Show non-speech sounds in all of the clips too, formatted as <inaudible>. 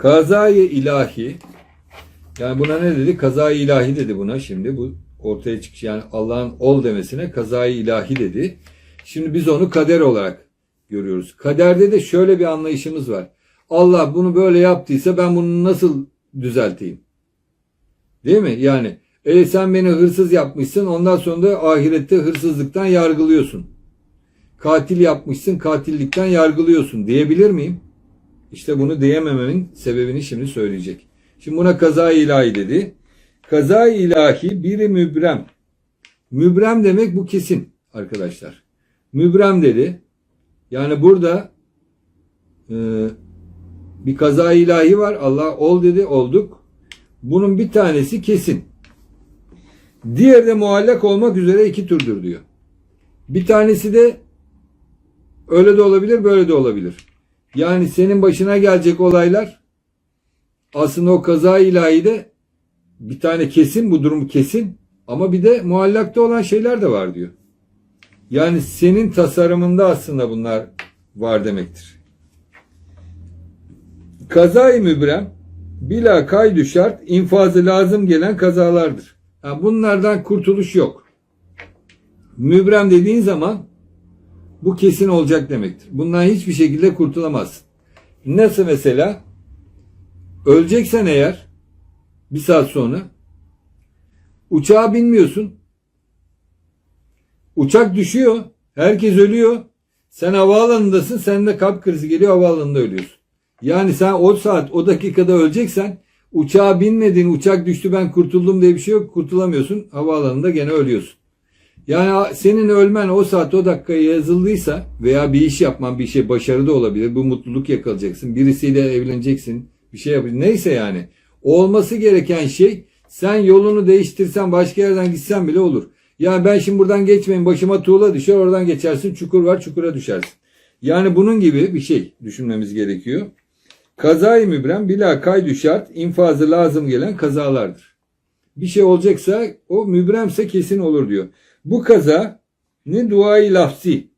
Kazayı ilahi yani buna ne dedi? Kazayı ilahi dedi buna şimdi. Bu ortaya çıkış yani Allah'ın ol demesine kazayı ilahi dedi. Şimdi biz onu kader olarak görüyoruz. Kaderde de şöyle bir anlayışımız var. Allah bunu böyle yaptıysa ben bunu nasıl düzelteyim? Değil mi? Yani e sen beni hırsız yapmışsın ondan sonra da ahirette hırsızlıktan yargılıyorsun. Katil yapmışsın katillikten yargılıyorsun diyebilir miyim? İşte bunu diyemememin sebebini şimdi söyleyecek. Şimdi buna kaza ilahi dedi. Kaza ilahi biri mübrem. Mübrem demek bu kesin arkadaşlar. Mübrem dedi. Yani burada e, bir kaza ilahi var. Allah ol dedi olduk. Bunun bir tanesi kesin. Diğeri de muallak olmak üzere iki türdür diyor. Bir tanesi de öyle de olabilir böyle de olabilir. Yani senin başına gelecek olaylar aslında o kaza ilahi de bir tane kesin bu durum kesin ama bir de muallakta olan şeyler de var diyor. Yani senin tasarımında aslında bunlar var demektir. Kazayı mübrem bila kaydu şart infazı lazım gelen kazalardır. Yani bunlardan kurtuluş yok. Mübrem dediğin zaman bu kesin olacak demektir. Bundan hiçbir şekilde kurtulamazsın. Nasıl mesela? Öleceksen eğer bir saat sonra uçağa binmiyorsun. Uçak düşüyor. Herkes ölüyor. Sen havaalanındasın. Sen de kalp krizi geliyor havaalanında ölüyorsun. Yani sen o saat o dakikada öleceksen uçağa binmedin uçak düştü ben kurtuldum diye bir şey yok. Kurtulamıyorsun. Havaalanında gene ölüyorsun. Yani senin ölmen o saat o dakikaya yazıldıysa veya bir iş yapman bir şey başarılı olabilir. Bu mutluluk yakalayacaksın. Birisiyle evleneceksin. Bir şey yapacaksın. Neyse yani. Olması gereken şey sen yolunu değiştirsen başka yerden gitsen bile olur. Yani ben şimdi buradan geçmeyin başıma tuğla düşer oradan geçersin çukur var çukura düşersin. Yani bunun gibi bir şey düşünmemiz gerekiyor. Kazayı mübrem bila kaydu şart infazı lazım gelen kazalardır. Bir şey olacaksa o mübremse kesin olur diyor. Bu kaza ne duayı lafzi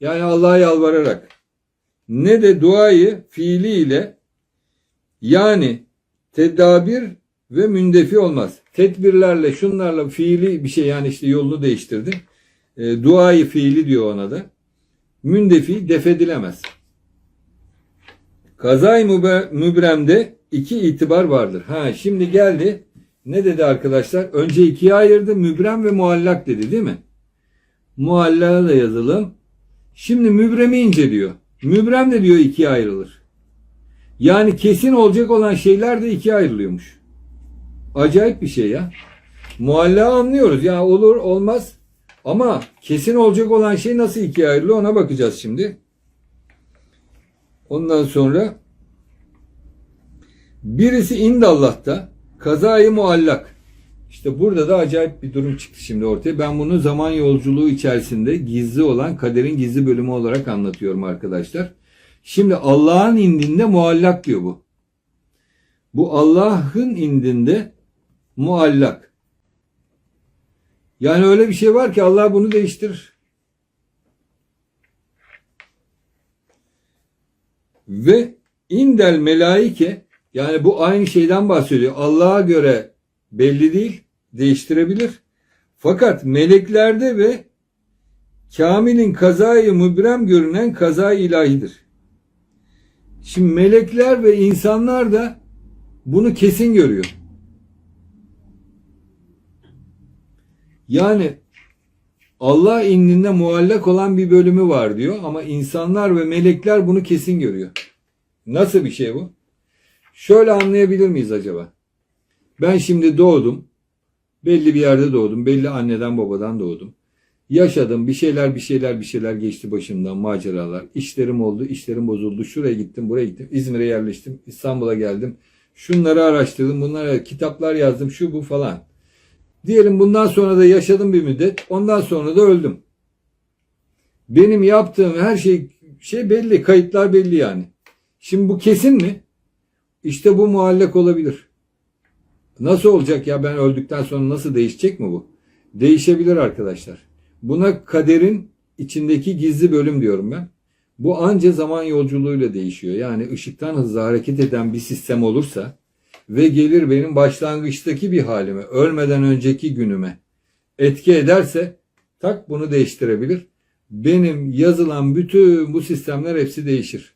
yani Allah'a yalvararak ne de duayı fiili ile yani tedabir ve mündefi olmaz. Tedbirlerle şunlarla fiili bir şey yani işte yolunu değiştirdin. E, duayı fiili diyor ona da. Mündefi defedilemez. Kazay mübremde iki itibar vardır. Ha şimdi geldi ne dedi arkadaşlar? Önce ikiye ayırdı. Mübrem ve muallak dedi değil mi? Muallaka da yazalım. Şimdi mübremi inceliyor. Mübrem de diyor ikiye ayrılır. Yani kesin olacak olan şeyler de ikiye ayrılıyormuş. Acayip bir şey ya. Muallaka anlıyoruz. Ya olur olmaz. Ama kesin olacak olan şey nasıl ikiye ayrılıyor ona bakacağız şimdi. Ondan sonra birisi indallah'ta Kazayı muallak. İşte burada da acayip bir durum çıktı şimdi ortaya. Ben bunu zaman yolculuğu içerisinde gizli olan kaderin gizli bölümü olarak anlatıyorum arkadaşlar. Şimdi Allah'ın indinde muallak diyor bu. Bu Allah'ın indinde muallak. Yani öyle bir şey var ki Allah bunu değiştirir. Ve indel melaike yani bu aynı şeyden bahsediyor. Allah'a göre belli değil, değiştirebilir. Fakat meleklerde ve Kamil'in kazayı mübrem görünen kaza ilahidir. Şimdi melekler ve insanlar da bunu kesin görüyor. Yani Allah indinde muallak olan bir bölümü var diyor ama insanlar ve melekler bunu kesin görüyor. Nasıl bir şey bu? Şöyle anlayabilir miyiz acaba? Ben şimdi doğdum. Belli bir yerde doğdum. Belli anneden babadan doğdum. Yaşadım. Bir şeyler bir şeyler bir şeyler geçti başımdan. Maceralar. İşlerim oldu. işlerim bozuldu. Şuraya gittim. Buraya gittim. İzmir'e yerleştim. İstanbul'a geldim. Şunları araştırdım. Bunlara kitaplar yazdım. Şu bu falan. Diyelim bundan sonra da yaşadım bir müddet. Ondan sonra da öldüm. Benim yaptığım her şey şey belli. Kayıtlar belli yani. Şimdi bu kesin mi? İşte bu muallak olabilir. Nasıl olacak ya ben öldükten sonra nasıl değişecek mi bu? Değişebilir arkadaşlar. Buna kaderin içindeki gizli bölüm diyorum ben. Bu anca zaman yolculuğuyla değişiyor. Yani ışıktan hızlı hareket eden bir sistem olursa ve gelir benim başlangıçtaki bir halime, ölmeden önceki günüme etki ederse tak bunu değiştirebilir. Benim yazılan bütün bu sistemler hepsi değişir.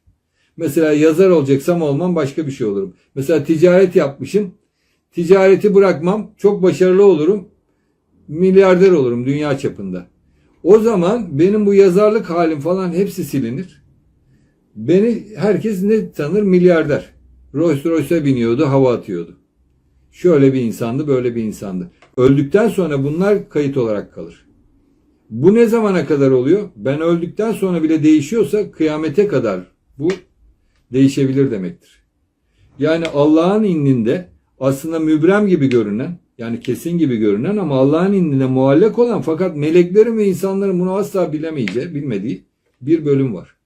Mesela yazar olacaksam olmam başka bir şey olurum. Mesela ticaret yapmışım. Ticareti bırakmam. Çok başarılı olurum. Milyarder olurum dünya çapında. O zaman benim bu yazarlık halim falan hepsi silinir. Beni herkes ne tanır? Milyarder. Rolls Royce'a biniyordu, hava atıyordu. Şöyle bir insandı, böyle bir insandı. Öldükten sonra bunlar kayıt olarak kalır. Bu ne zamana kadar oluyor? Ben öldükten sonra bile değişiyorsa kıyamete kadar bu değişebilir demektir. Yani Allah'ın indinde aslında mübrem gibi görünen yani kesin gibi görünen ama Allah'ın indine muallak olan fakat meleklerin ve insanların bunu asla bilemeyeceği, bilmediği bir bölüm var.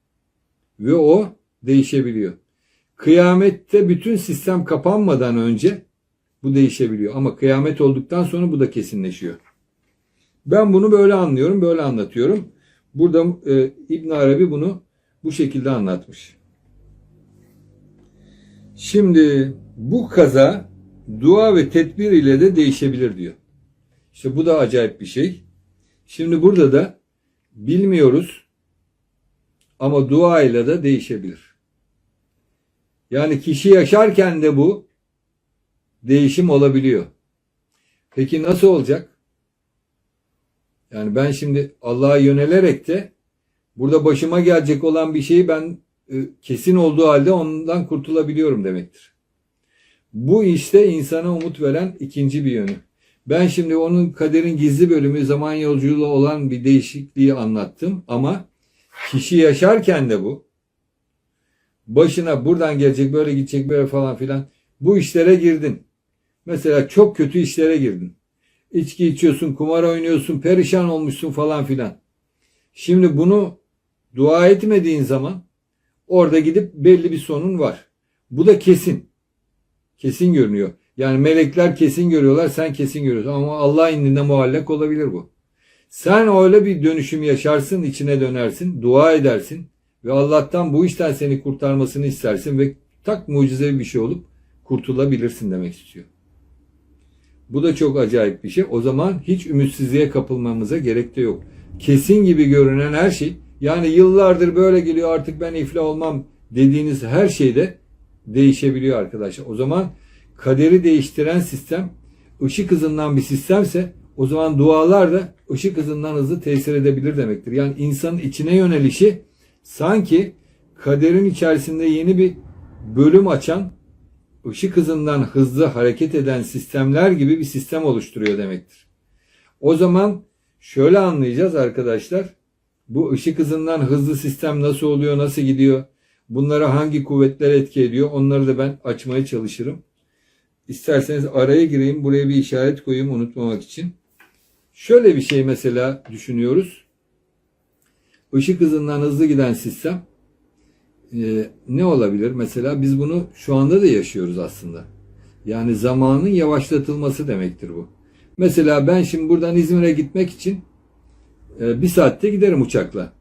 Ve o değişebiliyor. Kıyamette bütün sistem kapanmadan önce bu değişebiliyor. Ama kıyamet olduktan sonra bu da kesinleşiyor. Ben bunu böyle anlıyorum, böyle anlatıyorum. Burada e, İbn Arabi bunu bu şekilde anlatmış. Şimdi bu kaza dua ve tedbir ile de değişebilir diyor. İşte bu da acayip bir şey. Şimdi burada da bilmiyoruz ama dua ile de değişebilir. Yani kişi yaşarken de bu değişim olabiliyor. Peki nasıl olacak? Yani ben şimdi Allah'a yönelerek de burada başıma gelecek olan bir şeyi ben kesin olduğu halde ondan kurtulabiliyorum demektir. Bu işte insana umut veren ikinci bir yönü. Ben şimdi onun kaderin gizli bölümü zaman yolculuğu olan bir değişikliği anlattım ama kişi yaşarken de bu başına buradan gelecek böyle gidecek böyle falan filan bu işlere girdin. Mesela çok kötü işlere girdin. İçki içiyorsun, kumar oynuyorsun, perişan olmuşsun falan filan. Şimdi bunu dua etmediğin zaman orada gidip belli bir sonun var. Bu da kesin. Kesin görünüyor. Yani melekler kesin görüyorlar, sen kesin görüyorsun. Ama Allah indinde muallak olabilir bu. Sen öyle bir dönüşüm yaşarsın, içine dönersin, dua edersin ve Allah'tan bu işten seni kurtarmasını istersin ve tak mucizevi bir şey olup kurtulabilirsin demek istiyor. Bu da çok acayip bir şey. O zaman hiç ümitsizliğe kapılmamıza gerek de yok. Kesin gibi görünen her şey yani yıllardır böyle geliyor artık ben iflah olmam dediğiniz her şeyde değişebiliyor arkadaşlar. O zaman kaderi değiştiren sistem ışık hızından bir sistemse o zaman dualar da ışık hızından hızlı tesir edebilir demektir. Yani insanın içine yönelişi sanki kaderin içerisinde yeni bir bölüm açan ışık hızından hızlı hareket eden sistemler gibi bir sistem oluşturuyor demektir. O zaman şöyle anlayacağız arkadaşlar. Bu ışık hızından hızlı sistem nasıl oluyor, nasıl gidiyor? Bunlara hangi kuvvetler etki ediyor? Onları da ben açmaya çalışırım. İsterseniz araya gireyim, buraya bir işaret koyayım unutmamak için. Şöyle bir şey mesela düşünüyoruz. Işık hızından hızlı giden sistem e, ne olabilir? Mesela biz bunu şu anda da yaşıyoruz aslında. Yani zamanın yavaşlatılması demektir bu. Mesela ben şimdi buradan İzmir'e gitmek için e, bir saatte giderim uçakla.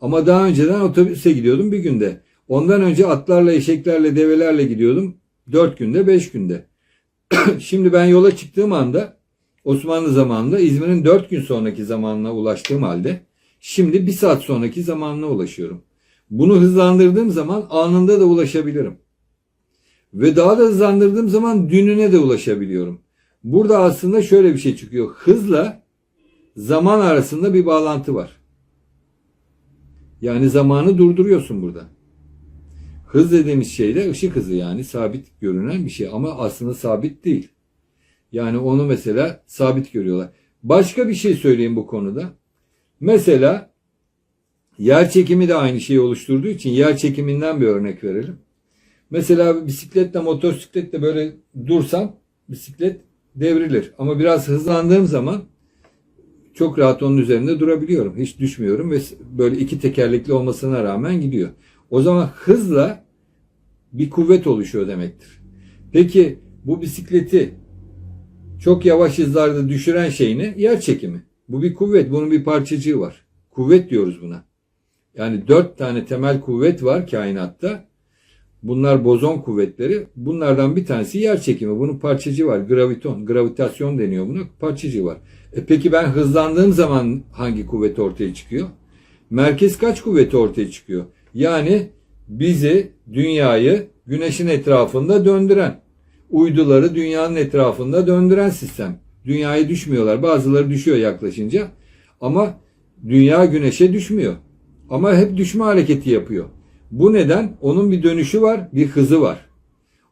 Ama daha önceden otobüse gidiyordum bir günde. Ondan önce atlarla, eşeklerle, develerle gidiyordum. Dört günde, beş günde. <clears throat> Şimdi ben yola çıktığım anda Osmanlı zamanında İzmir'in dört gün sonraki zamanına ulaştığım halde şimdi bir saat sonraki zamanına ulaşıyorum. Bunu hızlandırdığım zaman anında da ulaşabilirim. Ve daha da hızlandırdığım zaman dününe de ulaşabiliyorum. Burada aslında şöyle bir şey çıkıyor. Hızla zaman arasında bir bağlantı var. Yani zamanı durduruyorsun burada. Hız dediğimiz şey de ışık hızı yani sabit görünen bir şey ama aslında sabit değil. Yani onu mesela sabit görüyorlar. Başka bir şey söyleyeyim bu konuda. Mesela yer çekimi de aynı şeyi oluşturduğu için yer çekiminden bir örnek verelim. Mesela bisikletle motosikletle böyle dursam bisiklet devrilir. Ama biraz hızlandığım zaman çok rahat onun üzerinde durabiliyorum. Hiç düşmüyorum ve böyle iki tekerlekli olmasına rağmen gidiyor. O zaman hızla bir kuvvet oluşuyor demektir. Peki bu bisikleti çok yavaş hızlarda düşüren şey ne? Yer çekimi. Bu bir kuvvet. Bunun bir parçacığı var. Kuvvet diyoruz buna. Yani dört tane temel kuvvet var kainatta. Bunlar bozon kuvvetleri. Bunlardan bir tanesi yer çekimi. Bunun parçacığı var. Graviton, gravitasyon deniyor buna. Parçacığı var. E peki ben hızlandığım zaman hangi kuvvet ortaya çıkıyor? Merkez kaç kuvveti ortaya çıkıyor? Yani bizi, dünyayı güneşin etrafında döndüren, uyduları dünyanın etrafında döndüren sistem. Dünyaya düşmüyorlar. Bazıları düşüyor yaklaşınca. Ama dünya güneşe düşmüyor. Ama hep düşme hareketi yapıyor. Bu neden? Onun bir dönüşü var, bir hızı var.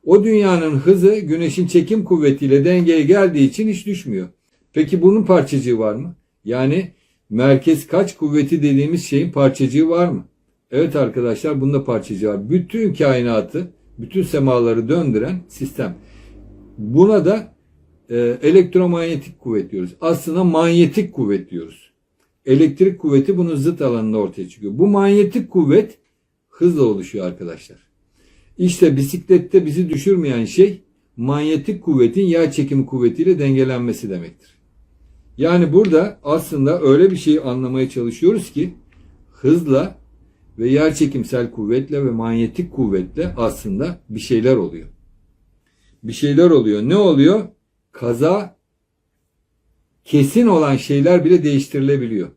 O dünyanın hızı güneşin çekim kuvvetiyle dengeye geldiği için hiç düşmüyor. Peki bunun parçacığı var mı? Yani merkez kaç kuvveti dediğimiz şeyin parçacığı var mı? Evet arkadaşlar bunda parçacığı var. Bütün kainatı, bütün semaları döndüren sistem. Buna da e, elektromanyetik kuvvet diyoruz. Aslında manyetik kuvvet diyoruz. Elektrik kuvveti bunun zıt alanında ortaya çıkıyor. Bu manyetik kuvvet hızla oluşuyor arkadaşlar. İşte bisiklette bizi düşürmeyen şey manyetik kuvvetin yer çekimi kuvvetiyle dengelenmesi demektir. Yani burada aslında öyle bir şey anlamaya çalışıyoruz ki hızla ve yer çekimsel kuvvetle ve manyetik kuvvetle aslında bir şeyler oluyor. Bir şeyler oluyor. Ne oluyor? Kaza kesin olan şeyler bile değiştirilebiliyor.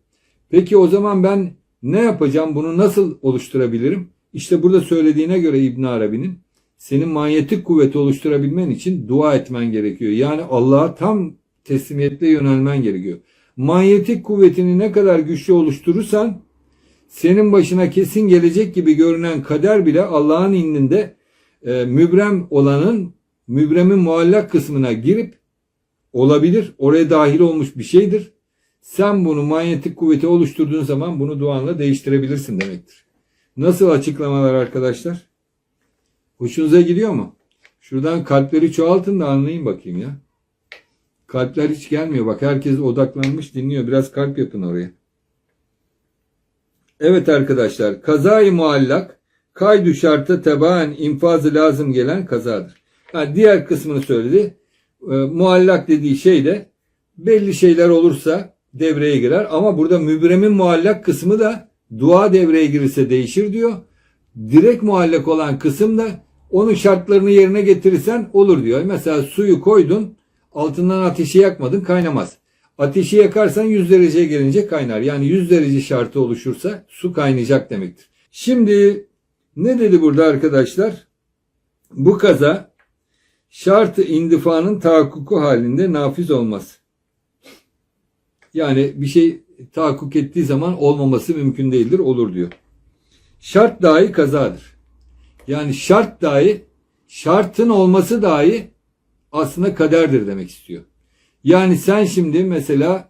Peki o zaman ben ne yapacağım? Bunu nasıl oluşturabilirim? İşte burada söylediğine göre İbn Arabi'nin senin manyetik kuvveti oluşturabilmen için dua etmen gerekiyor. Yani Allah'a tam teslimiyetle yönelmen gerekiyor. Manyetik kuvvetini ne kadar güçlü oluşturursan senin başına kesin gelecek gibi görünen kader bile Allah'ın indinde e, mübrem olanın mübremin muallak kısmına girip olabilir. Oraya dahil olmuş bir şeydir. Sen bunu manyetik kuvveti oluşturduğun zaman bunu duanla değiştirebilirsin demektir. Nasıl açıklamalar arkadaşlar? Hoşunuza gidiyor mu? Şuradan kalpleri çoğaltın da anlayın bakayım ya. Kalpler hiç gelmiyor. Bak herkes odaklanmış dinliyor. Biraz kalp yapın oraya. Evet arkadaşlar. Kazayı muallak kaydu şartı tebaen infazı lazım gelen kazadır. Yani diğer kısmını söyledi. E, muallak dediği şey de belli şeyler olursa devreye girer. Ama burada mübremin muallak kısmı da dua devreye girirse değişir diyor. Direkt muallak olan kısım da onun şartlarını yerine getirirsen olur diyor. Mesela suyu koydun altından ateşi yakmadın kaynamaz. Ateşi yakarsan 100 dereceye gelince kaynar. Yani 100 derece şartı oluşursa su kaynayacak demektir. Şimdi ne dedi burada arkadaşlar? Bu kaza şartı indifanın tahakkuku halinde nafiz olmaz. Yani bir şey tahakkuk ettiği zaman olmaması mümkün değildir, olur diyor. Şart dahi kazadır. Yani şart dahi, şartın olması dahi aslında kaderdir demek istiyor. Yani sen şimdi mesela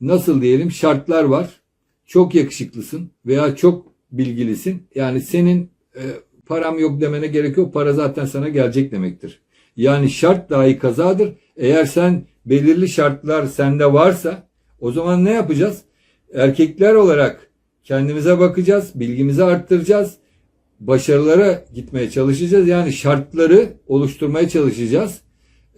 nasıl diyelim şartlar var. Çok yakışıklısın veya çok bilgilisin. Yani senin e, param yok demene gerek yok. Para zaten sana gelecek demektir. Yani şart dahi kazadır. Eğer sen belirli şartlar sende varsa o zaman ne yapacağız? Erkekler olarak kendimize bakacağız, bilgimizi arttıracağız, başarılara gitmeye çalışacağız. Yani şartları oluşturmaya çalışacağız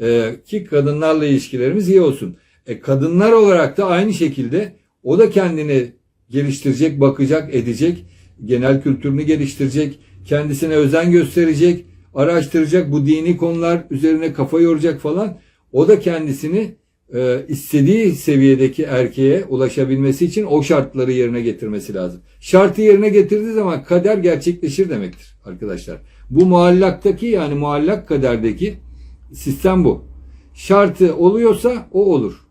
e, ki kadınlarla ilişkilerimiz iyi olsun. E, kadınlar olarak da aynı şekilde o da kendini geliştirecek, bakacak, edecek, genel kültürünü geliştirecek, kendisine özen gösterecek, araştıracak, bu dini konular üzerine kafa yoracak falan. O da kendisini e, istediği seviyedeki erkeğe ulaşabilmesi için o şartları yerine getirmesi lazım. Şartı yerine getirdiği zaman kader gerçekleşir demektir arkadaşlar. Bu muallaktaki yani muallak kaderdeki sistem bu. Şartı oluyorsa o olur.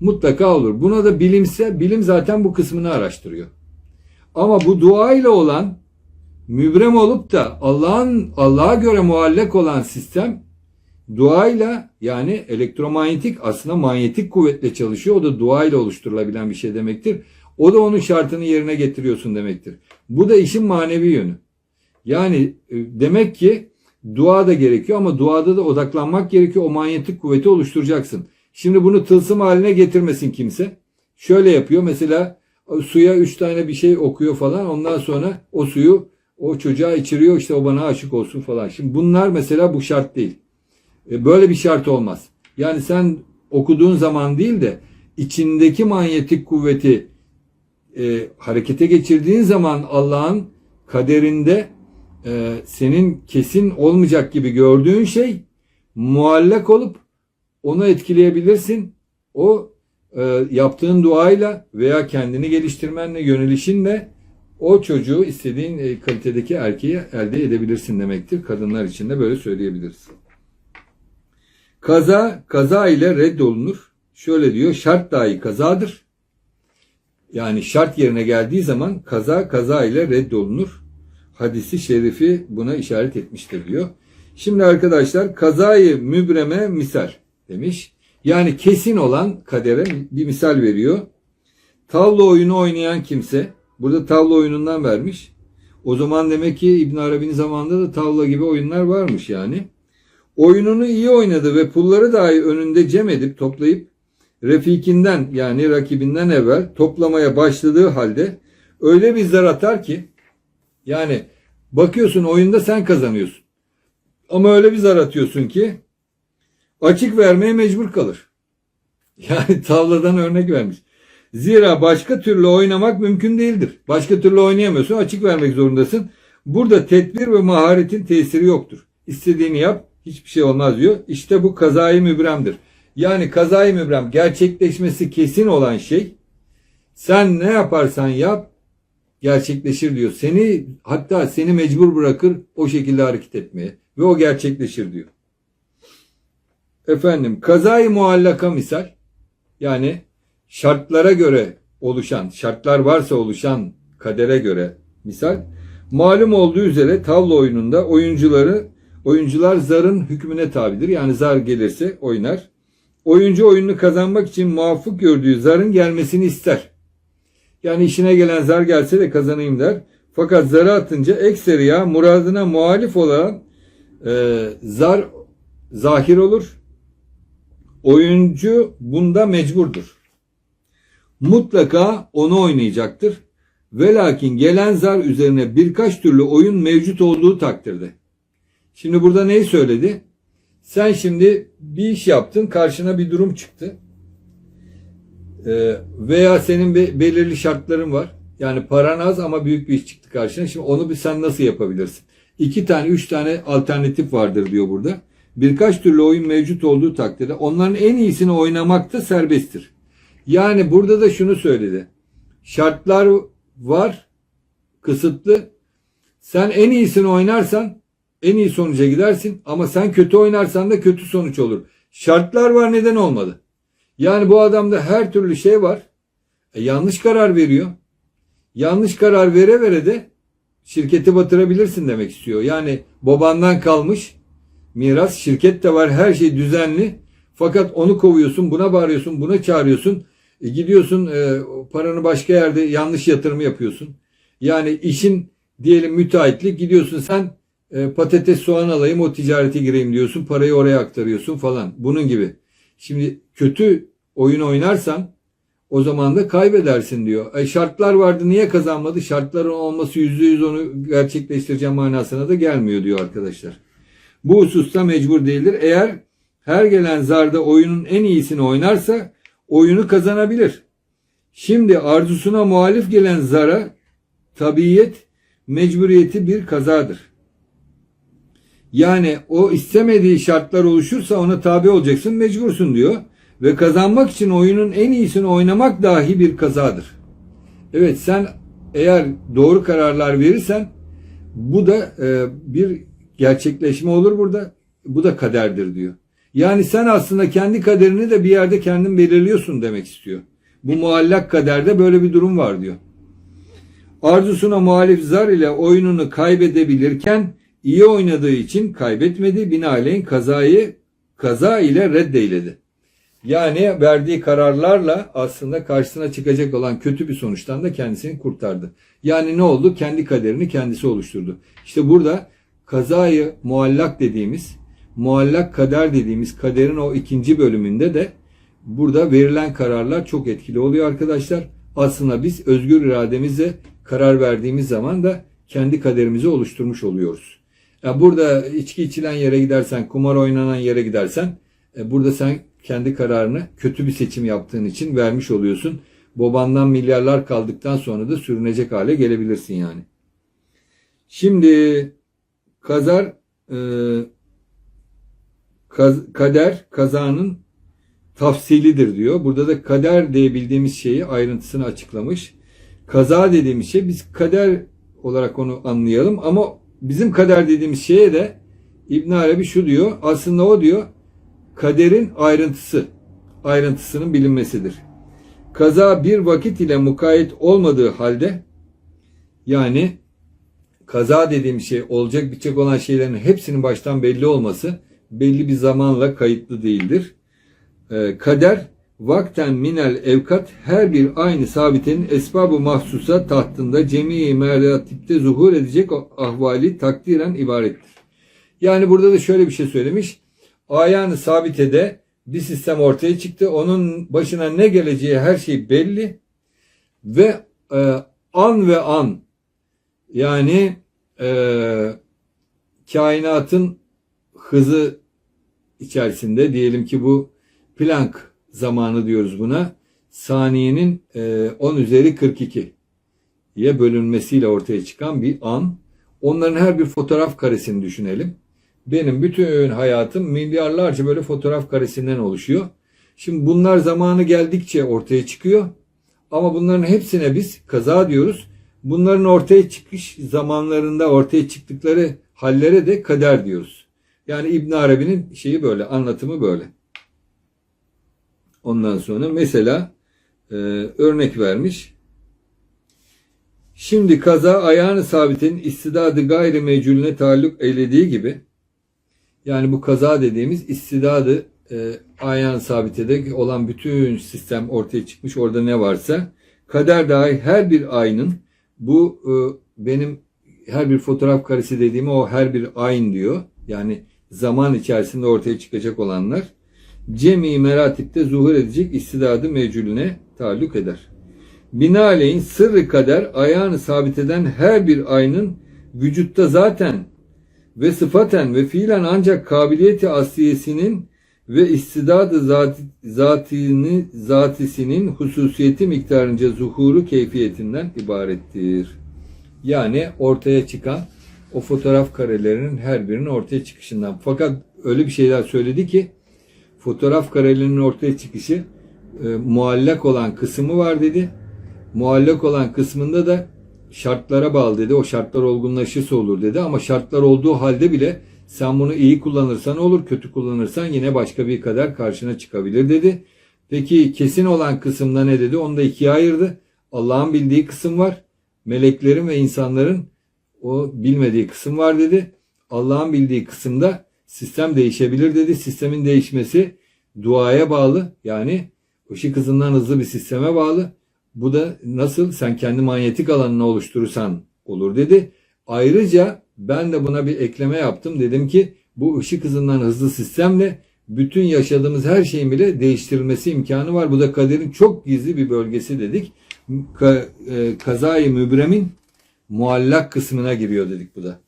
Mutlaka olur. Buna da bilimse bilim zaten bu kısmını araştırıyor. Ama bu dua ile olan mübrem olup da Allah'ın Allah'a göre muallak olan sistem duayla yani elektromanyetik aslında manyetik kuvvetle çalışıyor. O da duayla oluşturulabilen bir şey demektir. O da onun şartını yerine getiriyorsun demektir. Bu da işin manevi yönü. Yani e, demek ki dua da gerekiyor ama duada da odaklanmak gerekiyor. O manyetik kuvveti oluşturacaksın. Şimdi bunu tılsım haline getirmesin kimse. Şöyle yapıyor mesela suya üç tane bir şey okuyor falan ondan sonra o suyu o çocuğa içiriyor işte o bana aşık olsun falan. Şimdi bunlar mesela bu şart değil. E, böyle bir şart olmaz. Yani sen okuduğun zaman değil de içindeki manyetik kuvveti e, harekete geçirdiğin zaman Allah'ın kaderinde e, senin kesin olmayacak gibi gördüğün şey muallak olup onu etkileyebilirsin. O e, yaptığın duayla veya kendini geliştirmenle, yönelişinle o çocuğu istediğin e, kalitedeki erkeği elde edebilirsin demektir. Kadınlar için de böyle söyleyebiliriz. Kaza, kaza ile reddolunur. Şöyle diyor, şart dahi kazadır. Yani şart yerine geldiği zaman kaza, kaza ile reddolunur. Hadisi şerifi buna işaret etmiştir diyor. Şimdi arkadaşlar kazayı mübreme misal demiş. Yani kesin olan kadere bir misal veriyor. Tavla oyunu oynayan kimse, burada tavla oyunundan vermiş. O zaman demek ki İbn Arabi'nin zamanında da tavla gibi oyunlar varmış yani. Oyununu iyi oynadı ve pulları dahi önünde cem edip toplayıp refikinden yani rakibinden evvel toplamaya başladığı halde öyle bir zar atar ki yani bakıyorsun oyunda sen kazanıyorsun. Ama öyle bir zar atıyorsun ki açık vermeye mecbur kalır. <laughs> Yani tavladan örnek vermiş. Zira başka türlü oynamak mümkün değildir. Başka türlü oynayamıyorsun, açık vermek zorundasın. Burada tedbir ve maharetin tesiri yoktur. İstediğini yap, hiçbir şey olmaz diyor. İşte bu kazayı mübremdir. Yani kazayı mübrem gerçekleşmesi kesin olan şey sen ne yaparsan yap gerçekleşir diyor. Seni hatta seni mecbur bırakır o şekilde hareket etmeye ve o gerçekleşir diyor. Efendim kazayı muallaka misal yani şartlara göre oluşan, şartlar varsa oluşan kadere göre misal malum olduğu üzere tavla oyununda oyuncuları oyuncular zarın hükmüne tabidir. Yani zar gelirse oynar. Oyuncu oyununu kazanmak için muvaffak gördüğü zarın gelmesini ister. Yani işine gelen zar gelse de kazanayım der. Fakat zarı atınca ekseriya muradına muhalif olan e, zar zahir olur. Oyuncu bunda mecburdur. Mutlaka onu oynayacaktır. Ve lakin gelen zar üzerine birkaç türlü oyun mevcut olduğu takdirde. Şimdi burada neyi söyledi? Sen şimdi bir iş yaptın, karşına bir durum çıktı. Ee, veya senin be- belirli şartların var. Yani paran az ama büyük bir iş çıktı karşına. Şimdi onu bir sen nasıl yapabilirsin? İki tane, üç tane alternatif vardır diyor burada. Birkaç türlü oyun mevcut olduğu takdirde onların en iyisini oynamak da serbesttir. Yani burada da şunu söyledi. Şartlar var, kısıtlı. Sen en iyisini oynarsan en iyi sonuca gidersin ama sen kötü oynarsan da kötü sonuç olur. Şartlar var neden olmadı? Yani bu adamda her türlü şey var. E, yanlış karar veriyor. Yanlış karar vere vere de şirketi batırabilirsin demek istiyor. Yani babandan kalmış miras, şirket de var, her şey düzenli. Fakat onu kovuyorsun, buna bağırıyorsun, buna çağırıyorsun. E, gidiyorsun e, paranı başka yerde yanlış yatırımı yapıyorsun. Yani işin diyelim müteahhitlik gidiyorsun sen e, patates soğan alayım o ticarete gireyim diyorsun. Parayı oraya aktarıyorsun falan. Bunun gibi. Şimdi kötü oyun oynarsan o zaman da kaybedersin diyor. E, şartlar vardı niye kazanmadı? Şartların olması yüzde yüz onu gerçekleştireceğim manasına da gelmiyor diyor arkadaşlar. Bu hususta mecbur değildir. Eğer her gelen zarda oyunun en iyisini oynarsa oyunu kazanabilir. Şimdi arzusuna muhalif gelen zara tabiyet mecburiyeti bir kazadır. Yani o istemediği şartlar oluşursa ona tabi olacaksın mecbursun diyor. Ve kazanmak için oyunun en iyisini oynamak dahi bir kazadır. Evet sen eğer doğru kararlar verirsen bu da e, bir gerçekleşme olur burada. Bu da kaderdir diyor. Yani sen aslında kendi kaderini de bir yerde kendin belirliyorsun demek istiyor. Bu muallak kaderde böyle bir durum var diyor. Arzusuna muhalif zar ile oyununu kaybedebilirken iyi oynadığı için kaybetmedi. Binaenaleyh kazayı kaza ile reddeyledi. Yani verdiği kararlarla aslında karşısına çıkacak olan kötü bir sonuçtan da kendisini kurtardı. Yani ne oldu? Kendi kaderini kendisi oluşturdu. İşte burada kazayı muallak dediğimiz, muallak kader dediğimiz kaderin o ikinci bölümünde de burada verilen kararlar çok etkili oluyor arkadaşlar. Aslında biz özgür irademizle karar verdiğimiz zaman da kendi kaderimizi oluşturmuş oluyoruz. Yani burada içki içilen yere gidersen, kumar oynanan yere gidersen, e, burada sen kendi kararını kötü bir seçim yaptığın için vermiş oluyorsun. babandan milyarlar kaldıktan sonra da sürünecek hale gelebilirsin yani. Şimdi kazar e, kaz- kader kazanın tafsilidir diyor. Burada da kader diye bildiğimiz şeyi ayrıntısını açıklamış. Kaza dediğimiz şey biz kader olarak onu anlayalım ama bizim kader dediğimiz şeye de İbn Arabi şu diyor. Aslında o diyor kaderin ayrıntısı, ayrıntısının bilinmesidir. Kaza bir vakit ile mukayyet olmadığı halde yani kaza dediğim şey olacak bitecek olan şeylerin hepsinin baştan belli olması belli bir zamanla kayıtlı değildir. Ee, kader vakten minel evkat her bir aynı sabitenin esbabı mahsusa tahtında cemi meratipte zuhur edecek ahvali takdiren ibarettir. Yani burada da şöyle bir şey söylemiş. Ayanı sabitede bir sistem ortaya çıktı. Onun başına ne geleceği her şey belli. Ve e, an ve an yani e, kainatın hızı içerisinde diyelim ki bu Planck zamanı diyoruz buna. Saniyenin e, 10 üzeri 42 ye bölünmesiyle ortaya çıkan bir an. Onların her bir fotoğraf karesini düşünelim. Benim bütün hayatım milyarlarca böyle fotoğraf karesinden oluşuyor. Şimdi bunlar zamanı geldikçe ortaya çıkıyor. Ama bunların hepsine biz kaza diyoruz. Bunların ortaya çıkış zamanlarında ortaya çıktıkları hallere de kader diyoruz. Yani İbn Arabi'nin şeyi böyle, anlatımı böyle. Ondan sonra mesela e, örnek vermiş. Şimdi kaza ayağını sabitin istidadı gayri mecülüne taalluk eylediği gibi yani bu kaza dediğimiz istidadı e, ayağın sabitede olan bütün sistem ortaya çıkmış. Orada ne varsa kader dahi her bir ayının bu e, benim her bir fotoğraf karesi dediğim o her bir ayın diyor. Yani zaman içerisinde ortaya çıkacak olanlar cemi meratipte zuhur edecek istidadı mevculüne taalluk eder. Binaenaleyh sırrı kader ayağını sabit eden her bir aynın vücutta zaten ve sıfaten ve fiilen ancak kabiliyeti asliyesinin ve istidadı zat, zatini, zatisinin hususiyeti miktarınca zuhuru keyfiyetinden ibarettir. Yani ortaya çıkan o fotoğraf karelerinin her birinin ortaya çıkışından. Fakat öyle bir şeyler söyledi ki fotoğraf karelerinin ortaya çıkışı e, muallak olan kısmı var dedi. Muallak olan kısmında da şartlara bağlı dedi. O şartlar olgunlaşırsa olur dedi. Ama şartlar olduğu halde bile sen bunu iyi kullanırsan olur, kötü kullanırsan yine başka bir kader karşına çıkabilir dedi. Peki kesin olan kısımda ne dedi? Onu da ikiye ayırdı. Allah'ın bildiği kısım var. Meleklerin ve insanların o bilmediği kısım var dedi. Allah'ın bildiği kısımda sistem değişebilir dedi. Sistemin değişmesi duaya bağlı. Yani ışık hızından hızlı bir sisteme bağlı. Bu da nasıl sen kendi manyetik alanını oluşturursan olur dedi. Ayrıca ben de buna bir ekleme yaptım. Dedim ki bu ışık hızından hızlı sistemle bütün yaşadığımız her şeyin bile değiştirilmesi imkanı var. Bu da kaderin çok gizli bir bölgesi dedik. Ka, e, kazayı mübremin muallak kısmına giriyor dedik bu da.